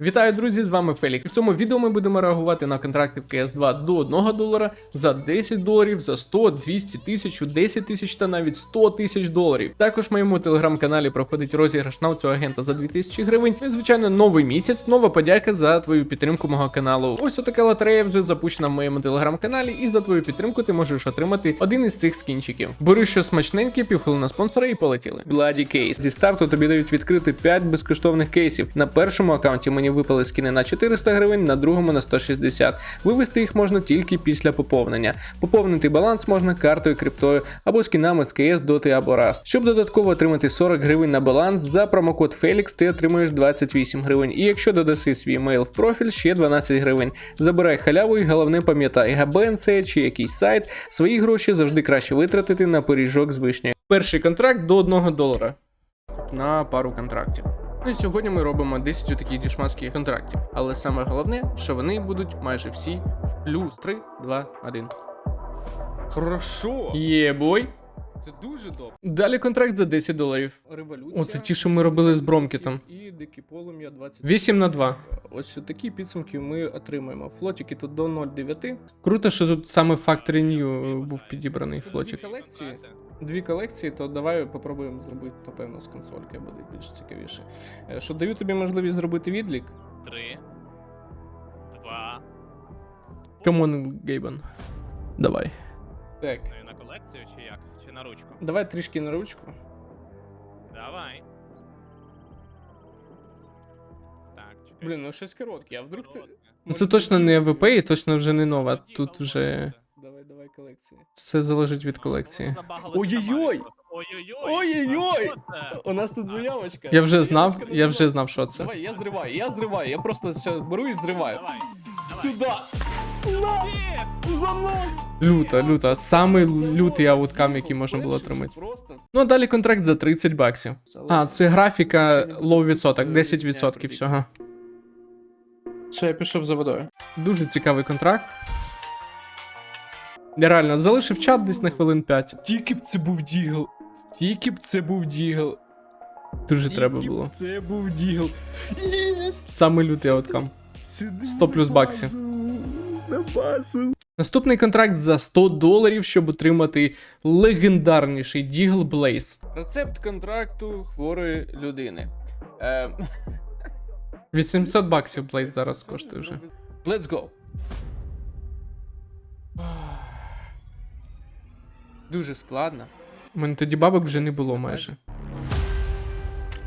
Вітаю, друзі! З вами Фелік. В цьому відео ми будемо реагувати на контракти в CS2 до 1 долара за 10 доларів, за 100, 200 тисяч, 10 тисяч та навіть 100 тисяч доларів. Також в моєму телеграм-каналі проходить розіграш на цього агента за 2000 гривень. Ну і звичайно, новий місяць, нова подяка за твою підтримку мого каналу. Ось отака лотерея вже запущена в моєму телеграм-каналі, і за твою підтримку ти можеш отримати один із цих скінчиків. Бери щось смачненьке, півхвилина спонсора і полетіли. Bloody кейс. Зі старту тобі дають відкрити 5 безкоштовних кейсів. На першому аккаунті мені випали скіни на 400 гривень, на другому на 160. Вивести їх можна тільки після поповнення. Поповнити баланс можна картою, криптою або скінами з КС, Доти або Rust. Щоб додатково отримати 40 гривень на баланс, за промокод Felix ти отримуєш 28 гривень. І якщо додаси свій мейл в профіль, ще 12 гривень. Забирай халяву і головне пам'ятай, ГБНЦ чи якийсь сайт, свої гроші завжди краще витратити на пиріжок з вишнею. Перший контракт до 1 долара на пару контрактів. Ну і сьогодні ми робимо 10 таких дішманських контрактів. Але саме головне, що вони будуть майже всі в плюс 3, 2, 1. Хорошо. Єбой. Це дуже добре. Далі контракт за 10 доларів. Революція. Оце ті, що ми робили з Бромкітом. І дикі полум'я 20. 8 на 2. Ось такі підсумки ми отримаємо. Флотики тут до 0,9. Круто, що тут саме Factory New був підібраний флотик. колекції. Дві колекції, то давай попробуємо зробити, напевно, з консолькою буде більш цікавіше. Е, Що даю тобі можливість зробити відлік. Три. Два. Камон, Гейбан. Давай. Так, Ну на колекцію чи як? Чи на ручку? давай трішки на ручку. Давай. Так, чекай. Блін, ну щось коротке, а вдруг ти. Ну це точно не АВП і точно вже не нова. Тут вже колекції. все залежить від колекції. Ой-ой-ой! Ой-ой-ой! У нас тут заявочка. Я вже знав, я вже знав, що це. Давай, я зриваю, я зриваю. Я просто зараз беру і взриваю. Сюда! Сюди! Люта, люта. Самий лютий ауткам, який можна було отримати. Ну а далі контракт за 30 баксів. А, це графіка лоу відсоток, 10% всього. Що, я пішов за водою. Дуже цікавий контракт. Я реально залишив чат десь на хвилин 5. Тільки б це був дігл. Тільки б це був дігл. Дуже треба Тільки б було. Це був дігл. Єс! Самий лютий ауткам. 100 плюс баксів. На базу. Наступний контракт за 100 доларів, щоб отримати легендарніший Дігл Блейз. Рецепт контракту хворої людини. Е, 800 баксів Блейз зараз коштує вже. Let's go. Дуже складно. У мене тоді бабок вже не було майже.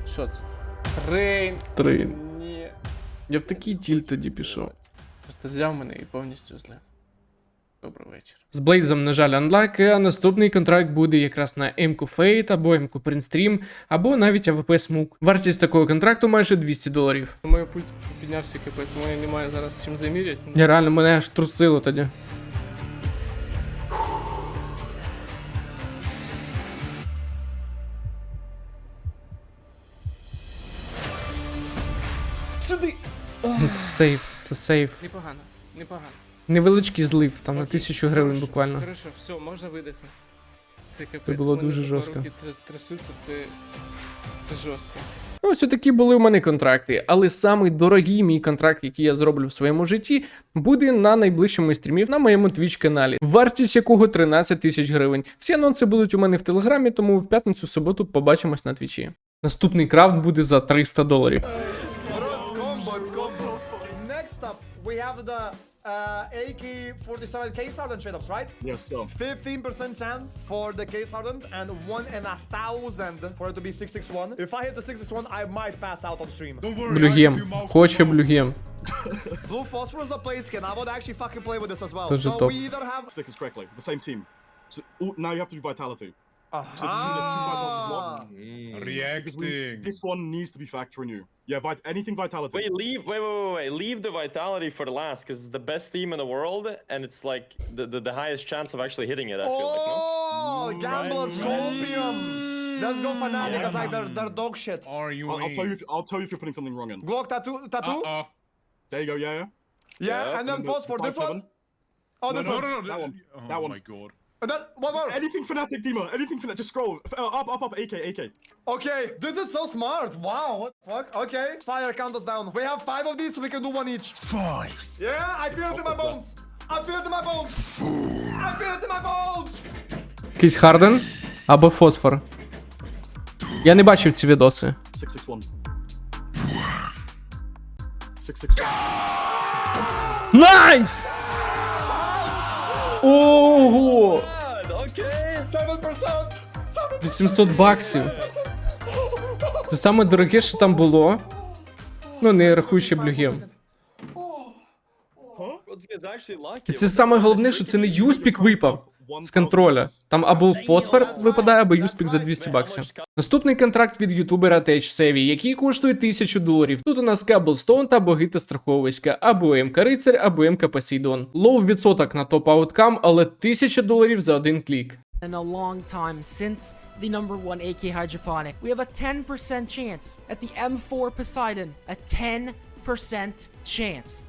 Що це? Трейн. Три. Ні. Я в такий тіль тоді пішов. Просто взяв мене і повністю злив. Добрий вечір. З Блейзом, на жаль, анлак, а наступний контракт буде якраз на МК Fate або МК Printstream, або навіть АВП Smoke. Вартість такого контракту майже 200 доларів. Моє пульс піднявся капець, мене немає зараз чим заміряти. Я реально мене аж трусило тоді. Сюди! Ну, Це сейф, це сейф. Непогано, непогано. Невеличкий злив, там на Окей, тисячу гривень хорошо, буквально. Хорошо, все, можна видихнути. Це капець. Це було у мене дуже тепер жорстко. Руки тр- трясуться, це, це жорстко. Ну, Ось такі були у мене контракти, але самий дорогий мій контракт, який я зроблю в своєму житті, буде на найближчому стрімі на моєму Twitch каналі, вартість якого 13 тисяч гривень. Всі анонси будуть у мене в телеграмі, тому в п'ятницю суботу побачимось на твічі. Наступний крафт буде за 300 доларів. we have the uh, AK-47 case hardened trade ups, right? Yes, sir. 15% chance for the case hardened and one in a thousand for it to be 661. If I hit the 661, I might pass out on stream. Блюгем. Хоче блюгем. Blue Phosphorus is a play skin. I would actually fucking play with this as well. Тоже So топ. we either have. Stick this correctly. The same team. So, oh, now you have to do vitality. So the team that's two vitalities block. Because we- Reacting. This one needs to be factoring you. Yeah, vit- anything vitality. Wait, leave. Wait, wait, wait, wait. Leave the vitality for the last, because it's the best theme in the world, and it's like the, the, the highest chance of actually hitting it. I feel like no. Oh, Gamble Right. Scorpion. Let's go Fnatic. It's like they're, they're dog shit. Are you? I'll, I'll tell you. If, I'll tell you if you're putting something wrong in. Glock tattoo, tattoo. Uh, There you go. Yeah, yeah. yeah, Yeah, and then And for Phosphor. This five one. Oh, no, this no, one. no, no. That one. Oh That one. my god. And then one more. Anything fanatic, Dima. Anything fanatic. Just scroll. Uh, up, up, up. AK, AK. Okay, this is so smart. Wow, what the fuck? Okay, fire, count us down. We have five of these, so we can do one each. Five. Yeah, I feel it in my bones. I feel it in my bones. I feel it in my bones. Якийсь Харден або фосфор. Я не бачив ці відоси. 661. 661. Найс! Ого! Okay. 7%. 7%. 800 баксів. Це саме дороге, що там було. Ну, не рахуючи блюгем. І це саме головне, що це не юспік випав з контроля. Там або фосфор випадає, або юспік за 200 баксів. Наступний контракт від ютубера THSavvy, який коштує 1000 доларів. Тут у нас Cobblestone та боги та страховиська, або МК Рицар, або МК Посейдон. Лоу відсоток на топ ауткам, але 1000 доларів за один клік. in a long time since the number one AK Hydroponic. We have a 10% chance at the M4 Poseidon. A 10% chance.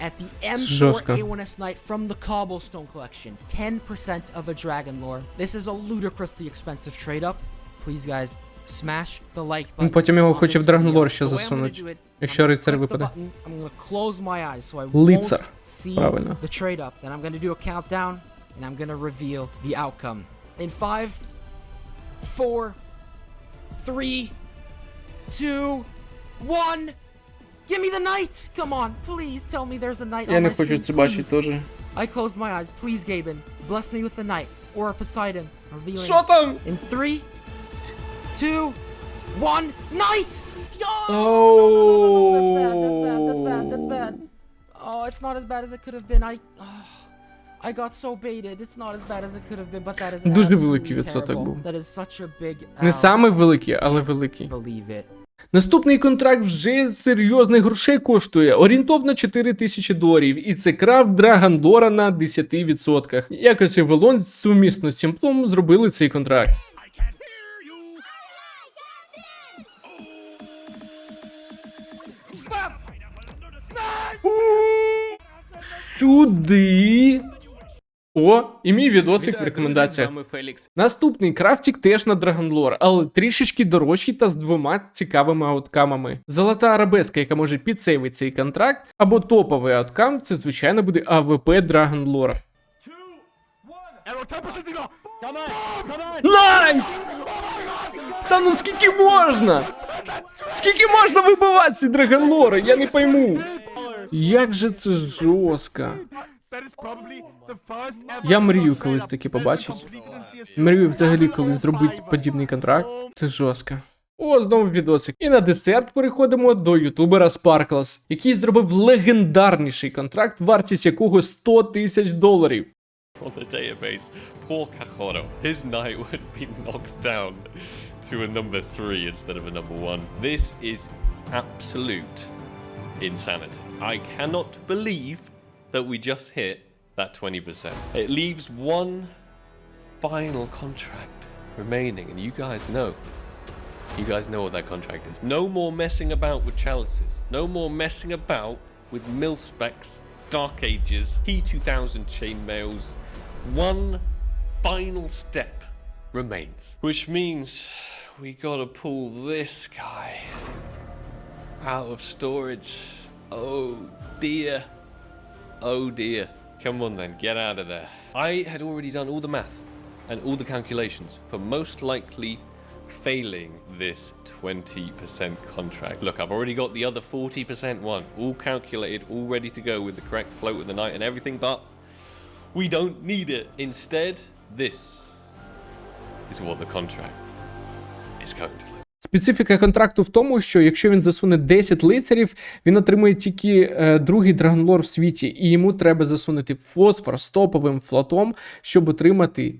At the M4 жестко. A1S Knight from the Cobblestone Collection. 10% of a Dragon Lore. This is a ludicrously expensive trade up. Please, guys, smash the like button. Ну, потім його on хоче this в Dragon video. Lore ще The way I'm gonna засунуть, do it, якщо I'm gonna рицар click the випаде. button, I'm gonna close my eyes so I Лицар. won't see Правильно. the trade up. Then I'm gonna do a countdown and I'm gonna reveal the outcome. In five, four, three, two, one. Give me the knight! Come on, please tell me there's a knight Я on не my хочу screen, це бачити please. теж. I closed my eyes. Please, Gaben, bless me with the knight or a Poseidon. Revealing Що там? in three, two, one. Knight! Oh, no, no, no, no, no, that's bad. That's bad. That's bad. That's bad. Oh, it's not as bad as it could have been. I. Oh, I got so baited. It's not as bad as it could have been, but that is Дуже absolutely великий відсоток terrible. був. That is such a big. Не L. самий великий, але великий. Believe it. Наступний контракт вже серйозних грошей коштує орієнтовно 4 тисячі доларів, і це крафт Драгандора на 10%. Якось Евелон сумісно з Сімплом зробили цей контракт. Сюди. О, і мій відосик в рекомендаціях. Наступний крафтік теж на Драгонлор, але трішечки дорожчий та з двома цікавими ауткамами. Золота арабеска, яка може підсейвити цей контракт, або топовий ауткам, це звичайно буде АВП Драгонлора. Найс! Та ну скільки можна? Скільки можна вибивати ці драгонлори? Я не пойму. Як же це жорстко. Я мрію колись таки побачити. Мрію взагалі колись зробити подібний контракт. Це жорстко. О, знову відосик. І на десерт переходимо до ютубера Sparkles, який зробив легендарніший контракт, вартість якого 100 тисяч доларів. on the database, poor Cajoro, his knight would be knocked down to a number three instead of a number one. This is absolute insanity. I cannot believe that we just hit that 20%. It leaves one final contract remaining, and you guys know. You guys know what that contract is. No more messing about with chalices. No more messing about with mil specs, dark ages, P2000 chainmails. One final step remains, which means we gotta pull this guy out of storage. Oh dear. Oh dear. Come on then, get out of there. I had already done all the math and all the calculations for most likely failing this 20% contract. Look, I've already got the other 40% one, all calculated, all ready to go with the correct float of the night and everything, but we don't need it. Instead, this is what the contract is going to look. Специфіка контракту в тому, що якщо він засуне 10 лицарів, він отримує тільки е, другий драгонлор в світі, і йому треба засунути фосфор з топовим флотом, щоб отримати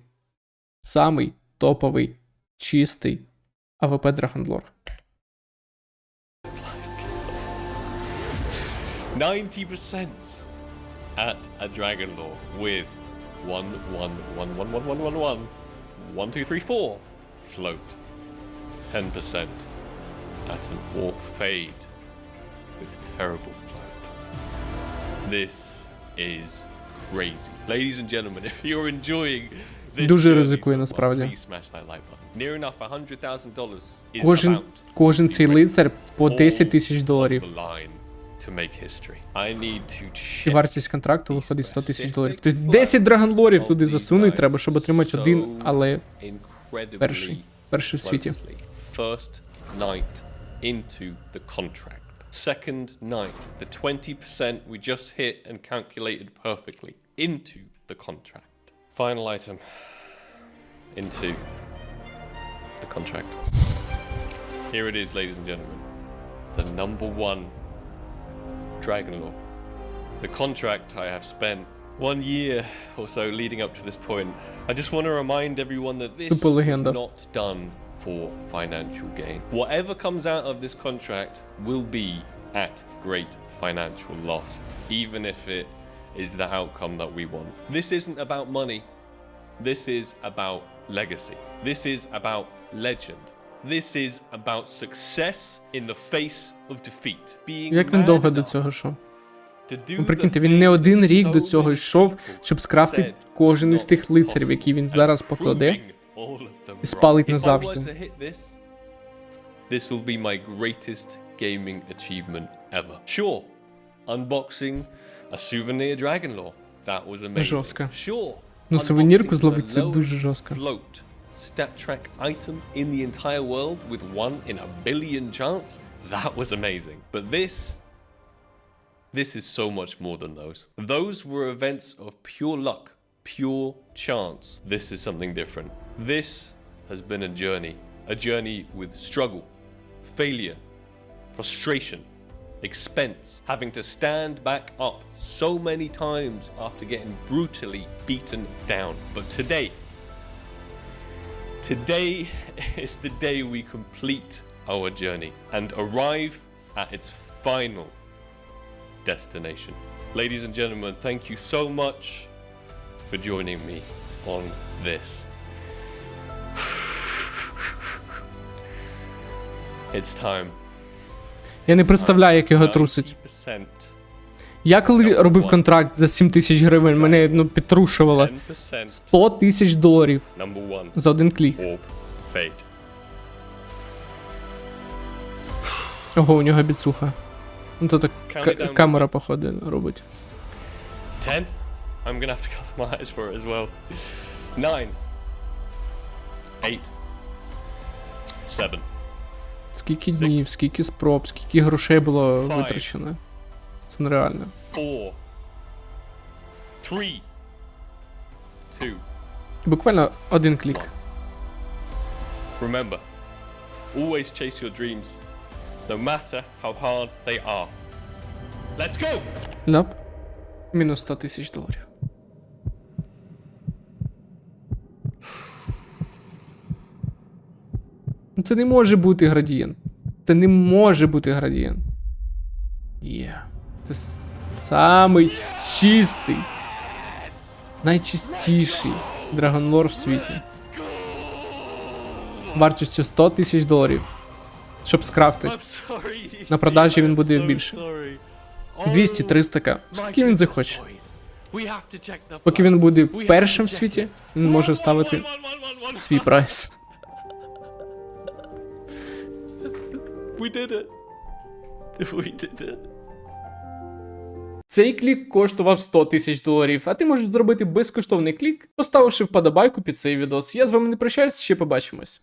самий топовий чистий АВП Драгонлор. 90% at a Dragon Lore with 1 1 1 1 1 1 1 1 1 2 3 4 float. 10% at an Orc Fade with terrible float. This is crazy. Ladies and gentlemen, if you're enjoying Дуже ризикує насправді. Please smash that like button. Near enough $100,000 is Кожен, кожен цей лицар по all 10 тисяч доларів. І вартість контракту виходить 100 тисяч доларів. Тобто 10 драгонлорів туди засунуть, треба, щоб отримати один, але перший. Перший в світі. first night into the contract. Second night, the 20% we just hit and calculated perfectly into the contract. Final item into the contract. Here it is, ladies and gentlemen. The number one Dragon Law. The contract I have spent one year or so leading up to this point. I just want to remind everyone that this is not done for financial gain. Whatever comes out of this contract will be at great financial loss, even if it is the outcome that we want. This isn't about money. This is about legacy. This is about legend. This is about success in the face of defeat. Being Як він довго до цього йшов? Ну, прикиньте, він не один рік до цього йшов, щоб скрафтити кожен із тих лицарів, які він зараз покладе. proving all of them і спалить wrong. If I назавжди. were to hit this, this will be my greatest gaming achievement ever. Sure, unboxing a souvenir Dragon Law. That was amazing. Жорстко. Sure. Ну, сувенірку unboxing зловити the це lowest дуже жорстко. Float stat track item in the entire world with one in a billion chance. That was amazing. But this this is so much more than those. Those were events of pure luck, pure chance. This is something different. This has been a journey, a journey with struggle, failure, frustration, expense, having to stand back up so many times after getting brutally beaten down. But today, today is the day we complete our journey and arrive at its final destination. Ladies and gentlemen, thank you so much for joining me on this. It's time. Я не представляю, як його трусить. Я коли робив контракт за 7 тисяч гривень, мене ну підтрушувало 100 тисяч доларів за один клік. Ого, у нього біцуха. Ну то так камера, походу, робить. 10. I'm gonna have to cover my eyes for it as well. 9. 8. 7. Скільки днів, скільки спроб, скільки грошей було Five. витрачено. Це нереально. 4. 3. 2. Буквально один клік. Remember, always chase your dreams, no matter how hard they are. Let's go! Ляп. Мінус 100 тисяч доларів. Це не може бути градієнт. Це не може бути градієнт. Є. Це самий чистий. Найчистіший драгонлор в світі. Вартістю 100 тисяч доларів. Щоб скрафтити. На продажі він буде більше. 200-300к. Скільки він захоче. Поки він буде першим в світі, він може ставити свій прайс. We did it. We did it. Цей клік коштував 100 тисяч доларів, а ти можеш зробити безкоштовний клік, поставивши вподобайку під цей відос. Я з вами не прощаюсь, ще побачимось.